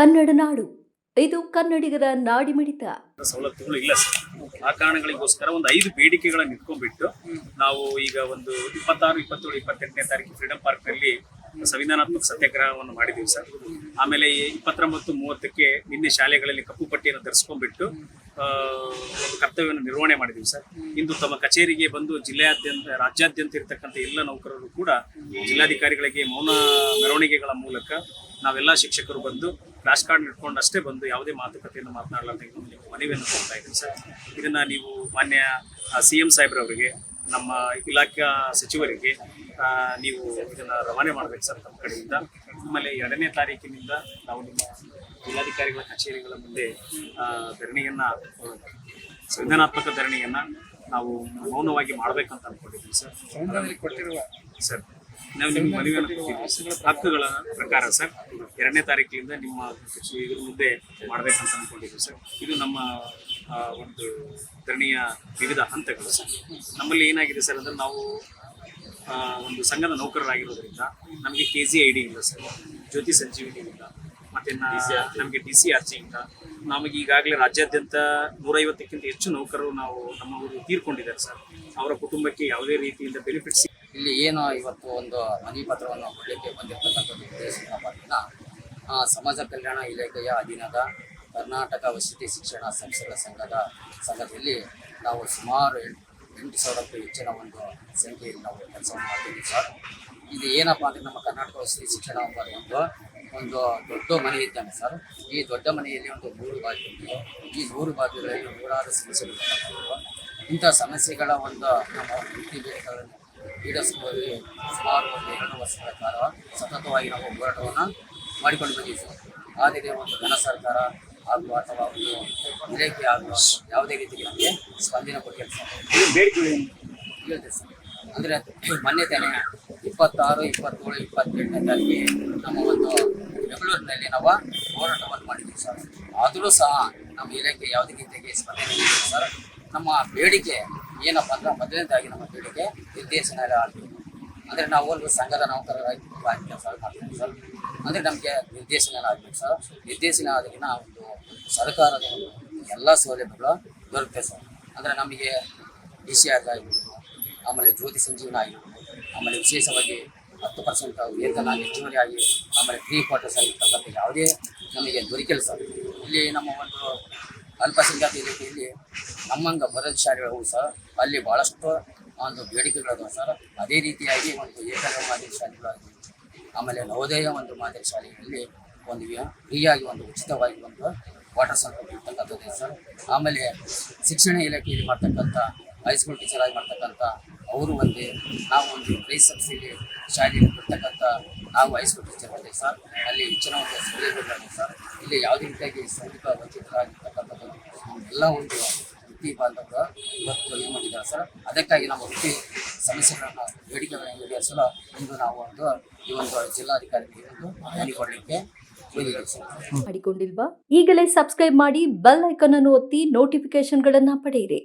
ಕನ್ನಡ ನಾಡು. ಇದು ಕನ್ನಡಿಗರ ನಾಡಿಮಿಡಿತ. ಸವಲತ್ತುಗಳು ಇಲ್ಲ ಸರ್. ಆ ಕಾರಣಗಳಿಗೋಸ್ಕರ ಒಂದು ಐದು ಬೇಡಿಕೆಗಳನ್ನು ಇಟ್ಕೊಂಡ್ಬಿಟ್ಟು ನಾವು ಈಗ ಒಂದು ಇಪ್ಪತ್ತಾರು, ಇಪ್ಪತ್ತೇಳು, ಇಪ್ಪತ್ತೆಂಟನೇ ತಾರೀಕು ಫ್ರೀಡಂ ಪಾರ್ಕ್ನಲ್ಲಿ ಸಂವಿಧಾನಾತ್ಮಕ ಸತ್ಯಾಗ್ರಹವನ್ನು ಮಾಡಿದ್ದೀವಿ ಸರ್. ಆಮೇಲೆ ಇಪ್ಪತ್ತೊಂಬತ್ತು, ಮೂವತ್ತಕ್ಕೆ ನಿನ್ನೆ ಶಾಲೆಗಳಲ್ಲಿ ಕಪ್ಪು ಪಟ್ಟಿಯನ್ನು ಧರಿಸ್ಕೊಂಡ್ಬಿಟ್ಟು ಒಂದು ಕರ್ತವ್ಯವನ್ನು ನಿರ್ವಹಣೆ ಮಾಡಿದ್ದೀವಿ ಸರ್. ಇಂದು ತಮ್ಮ ಕಚೇರಿಗೆ ಬಂದು ಜಿಲ್ಲೆಯಾದ್ಯಂತ, ರಾಜ್ಯಾದ್ಯಂತ ಇರತಕ್ಕಂಥ ಎಲ್ಲ ನೌಕರರು ಕೂಡ ಜಿಲ್ಲಾಧಿಕಾರಿಗಳಿಗೆ ಮೌನ ಮೆರವಣಿಗೆಗಳ ಮೂಲಕ ನಾವೆಲ್ಲ ಶಿಕ್ಷಕರು ಬಂದು ಫ್ಲಾಶ್ ಕಾರ್ಡ್ ಇಟ್ಕೊಂಡು ಅಷ್ಟೇ ಬಂದು ಯಾವುದೇ ಮಾತುಕತೆಯನ್ನು ಮಾತನಾಡಲಾರ್ದೆ ನಿಮಗೆ ಮನವಿಯನ್ನು ಕೊಡ್ತಾ ಇದ್ದೀನಿ ಸರ್. ಇದನ್ನ ನೀವು ಮಾನ್ಯ ಸಿ ಎಂ ಸಾಹೇಬ್ರವರಿಗೆ ನಮ್ಮ ಇಲಾಖಾ ಸಚಿವರಿಗೆ ನೀವು ಇದನ್ನು ರವಾನೆ ಮಾಡಬೇಕು ಸರ್ ನಮ್ಮ ಕಡೆಯಿಂದ. ಆಮೇಲೆ ಎರಡನೇ ತಾರೀಕಿನಿಂದ ನಾವು ನಿಮ್ಮ ಜಿಲ್ಲಾಧಿಕಾರಿಗಳ ಕಚೇರಿಗಳ ಮುಂದೆ ಧರಣಿಯನ್ನು ಸಂವಿಧಾನಾತ್ಮಕ ಧರಣಿಯನ್ನ ನಾವು ಮೌನವಾಗಿ ಮಾಡ್ಬೇಕಂತ ಅನ್ಕೊಂಡಿದ್ದೀನಿ ಸರ್. ಕೊಟ್ಟಿರುವ ಸರ್. ನಾವು ನಿಮ್ಮ ಮನವಿಯನ್ನು ಕೊಟ್ಟಿದ್ದೀವಿ ಹಕ್ಕುಗಳ ಪ್ರಕಾರ ಸರ್ ಎರಡನೇ ತಾರೀಕಿನಿಂದ ನಿಮ್ಮ ಕೃಷಿ ಇದ್ರ ಮುಂದೆ ಮಾಡಬೇಕಂತ ಅನ್ಕೊಂಡಿದ್ದೀವಿ ಸರ್. ಇದು ನಮ್ಮ ಒಂದು ಧರಣಿಯ ವಿವಿಧ ಹಂತಗಳು ಸರ್. ನಮ್ಮಲ್ಲಿ ಏನಾಗಿದೆ ಸರ್ ಅಂದರೆ ನಾವು ಒಂದು ಸಂಘದ ನೌಕರರಾಗಿರೋದ್ರಿಂದ ನಮಗೆ ಕೆ ಜಿ ಐ ಡಿ ಇಲ್ಲ ಸರ್ ಜ್ಯೋತಿ ಸಂಜೀವಿನಿ ಇಲ್ಲ ಮತ್ತೆ ನಮಗೆ ಡಿ ಸಿ ಆರ್ ಸಿ ಇಲ್ಲ. ನಮಗೆ ಈಗಾಗಲೇ ರಾಜ್ಯಾದ್ಯಂತ ನೂರೈವತ್ತಕ್ಕಿಂತ ಹೆಚ್ಚು ನೌಕರರು ನಾವು ನಮ್ಮ ಊರು ತೀರ್ಕೊಂಡಿದ್ದಾರೆ ಸರ್. ಅವರ ಕುಟುಂಬಕ್ಕೆ ಯಾವುದೇ ರೀತಿಯಿಂದ ಬೆನಿಫಿಟ್ಸ್ ಇಲ್ಲಿ ಏನು ಇವತ್ತು ಒಂದು ಮನವಿ ಪತ್ರವನ್ನು ಕೊಡಲಿಕ್ಕೆ ಬಂದಿರತಕ್ಕಂಥದ್ದು ಉದ್ದೇಶ ಪಾಲಿನ ಸಮಾಜ ಕಲ್ಯಾಣ ಇಲಾಖೆಯ ಅಧೀನದ ಕರ್ನಾಟಕ ವಸತಿ ಶಿಕ್ಷಣ ಸಂಸ್ಥೆಗಳ ಸಂಘದ ಸಂಘದಲ್ಲಿ ನಾವು ಸುಮಾರು ಎಂಟು ಸಾವಿರಕ್ಕೂ ಹೆಚ್ಚಿನ ಒಂದು ಸಂಖ್ಯೆಯಲ್ಲಿ ನಾವು ಕೆಲಸವನ್ನು ಮಾಡ್ತೀವಿ ಸರ್. ಇದು ಏನಪ್ಪ ಅಂದರೆ ನಮ್ಮ ಕರ್ನಾಟಕ ವಸತಿ ಶಿಕ್ಷಣ ಒಂದು ಒಂದು ದೊಡ್ಡ ಮನೆ ಇದ್ದಾನೆ ಸರ್. ಈ ದೊಡ್ಡ ಮನೆಯಲ್ಲಿ ಒಂದು ನೂರು ಬಾಗಿಲು, ಈ ನೂರು ಬಾಗಿಲುಗಳಲ್ಲಿ ನೂರಾರು ಸಮಸ್ಯೆಗಳು ಇಂಥ ಸಮಸ್ಯೆಗಳ ಒಂದು ನಮ್ಮ ವೃತ್ತಿ ಬೇಡಿಕೆಗಳನ್ನು ಈಡೇರಿಸುವಲ್ಲಿ ಸುಮಾರು ಒಂದು ಎರಡು ವರ್ಷಗಳ ಕಾಲ ಸತತವಾಗಿ ನಾವು ಹೋರಾಟವನ್ನು ಮಾಡಿಕೊಂಡು ಬಂದಿದ್ದೀವಿ ಸರ್ ಆದರೆ ಒಂದು ಘನ ಸರ್ಕಾರ ಆಗುವ ಅಥವಾ ಒಂದು ಇಲಾಖೆ ಆಗುವ ಯಾವುದೇ ರೀತಿಗೆ ನಮಗೆ ಸ್ಪಂದನೆ ಕೊಟ್ಟಿಲ್ಲ ಹೇಳ್ತೇವೆ ಸರ್ ಅಂದರೆ ಮೊನ್ನೆ ತಾನೇ ಇಪ್ಪತ್ತಾರು ಇಪ್ಪತ್ತೇಳು ಇಪ್ಪತ್ತೆಂಟನೇ ತಾರೀಕಿಗೆ ನಮ್ಮ ಒಂದು ಬೆಂಗಳೂರಿನಲ್ಲಿ ನಾವು ಹೋರಾಟವನ್ನು ಮಾಡಿದ್ದೀವಿ ಸರ್ ಆದರೂ ಸಹ ನಮ್ಮ ಇಲಾಖೆ ಯಾವುದೇ ರೀತಿಗೆ ಸ್ಪಂದನೆ ಸರ್ ನಮ್ಮ ಬೇಡಿಕೆ ಏನಪ್ಪ ಅಂದ್ರೆ ಮೊದಲನೇದಾಗಿ ನಮ್ಮ ನಿರ್ದೇಶನ ಆಗಬೇಕು ಅಂದರೆ ನಾವು ಒಂದು ಸಂಘದ ನೌಕರರಾಗಿ ಕೆಲಸ ಮಾಡ್ತೀವಿ ಸರ್. ಅಂದರೆ ನಮಗೆ ನಿರ್ದೇಶನ ಆಗಬೇಕು ಸರ್. ನಿರ್ದೇಶನ ಆದಾಗಿನ ಒಂದು ಸರ್ಕಾರದ ಒಂದು ಎಲ್ಲ ಸೌಲಭ್ಯಗಳು ದೊರಕುತ್ತೆ ಸರ್. ಅಂದರೆ ನಮಗೆ ಡಿ ಸಿ ಆರ್ ಆಗಿರ್ಬೋದು ಆಮೇಲೆ ಜ್ಯೋತಿ ಸಂಜೀವನ ಆಗಿರ್ಬೋದು. ಆಮೇಲೆ ವಿಶೇಷವಾಗಿ ಹತ್ತು ಪರ್ಸೆಂಟ್ ವೇತನ ಹೆಚ್ಚುವರಿ ಆಗಿ ಆಮೇಲೆ ಫ್ರೀ ಕ್ವಾರ್ಟರ್ಸ್ ಆಗಿರ್ತಕ್ಕಂಥ ಯಾವುದೇ ನಮಗೆ ದೊರಕಿಲ್ಲ ಸರ್. ಇಲ್ಲಿ ನಮ್ಮ ಒಂದು ಅಲ್ಪಸಂಖ್ಯಾತ ಇಲಾಖೆಯಲ್ಲಿ ನಮ್ಮಂಗ ಬರದ ಶಾಲೆಗಳು ಸರ್ ಅಲ್ಲಿ ಭಾಳಷ್ಟು ಒಂದು ಬೇಡಿಕೆಗಳಿದಾವೆ ಸರ್. ಅದೇ ರೀತಿಯಾಗಿ ಒಂದು ಏಕಲವ್ಯ ಮಾದರಿ ಶಾಲೆಗಳಾಗಿ, ಆಮೇಲೆ ನವೋದಯ ಒಂದು ಮಾದರಿ ಶಾಲೆಗಳಲ್ಲಿ ಒಂದು ಫ್ರೀಯಾಗಿ ಒಂದು ಉಚಿತವಾಗಿ ಒಂದು ವಾಟರ್ ಸಂಪರ್ಕ ಇರ್ತಕ್ಕಂಥದ್ದು ಸರ್. ಆಮೇಲೆ ಶಿಕ್ಷಣ ಇಲಾಖೆಯಲ್ಲಿ ಮಾಡ್ತಕ್ಕಂಥ ಹೈಸ್ಕೂಲ್ ಟೀಚರ್ ಆಗಿ ಮಾಡ್ತಕ್ಕಂಥ, ಅವರು ಒಂದೇ ನಾವು ಒಂದು ಪ್ರೈಸ್ ಸಬ್ಸಿಡಿ ಶಾಲೆಯಲ್ಲಿ ಬಿಡ್ತಕ್ಕಂಥ ನಾವು ಹೈಸ್ಕೂಲ್ ಟೀಚರ್ ಬರ್ತೀವಿ ಸರ್. ಅಲ್ಲಿ ಹೆಚ್ಚಿನ ಒಂದು ಸೌಲಭ್ಯಗಳಿದೆ ಸರ್. ಇಲ್ಲಿ ಯಾವುದೇ ರೀತಿಯಾಗಿ ಸೌಲಭ್ಯ ವಂಚಿತರಾಗಿರ್ತಕ್ಕಂಥದ್ದು ಎಲ್ಲ ಒಂದು ವೃತ್ತಿ ಬಾಂಧವರು ಇವತ್ತು ಏನು ಮಾಡಿದ್ದಾರೆ ಸರ್? ಅದಕ್ಕಾಗಿ ನಮ್ಮ ವೃತ್ತಿ ಸಮಸ್ಯೆಗಳನ್ನು ಬೇಡಿಕೆಗಳನ್ನು ಈಡೇರಿಸಲು ಇಂದು ನಾವು ಒಂದು ಈ ಒಂದು ಜಿಲ್ಲಾಧಿಕಾರಿಗೆ ಒಂದು ಮನವಿ ಕೊಡಲಿಕ್ಕೆ ಮಾಡಿಕೊಂಡಿಲ್ವಾ ಈಗಲೇ ಸಬ್ಸ್ಕ್ರೈಬ್ ಮಾಡಿ ಬೆಲ್ ಐಕಾನ್ ಅನ್ನು ಒತ್ತಿ ನೋಟಿಫಿಕೇಶನ್ಗಳನ್ನ ಪಡೆಯಿರಿ.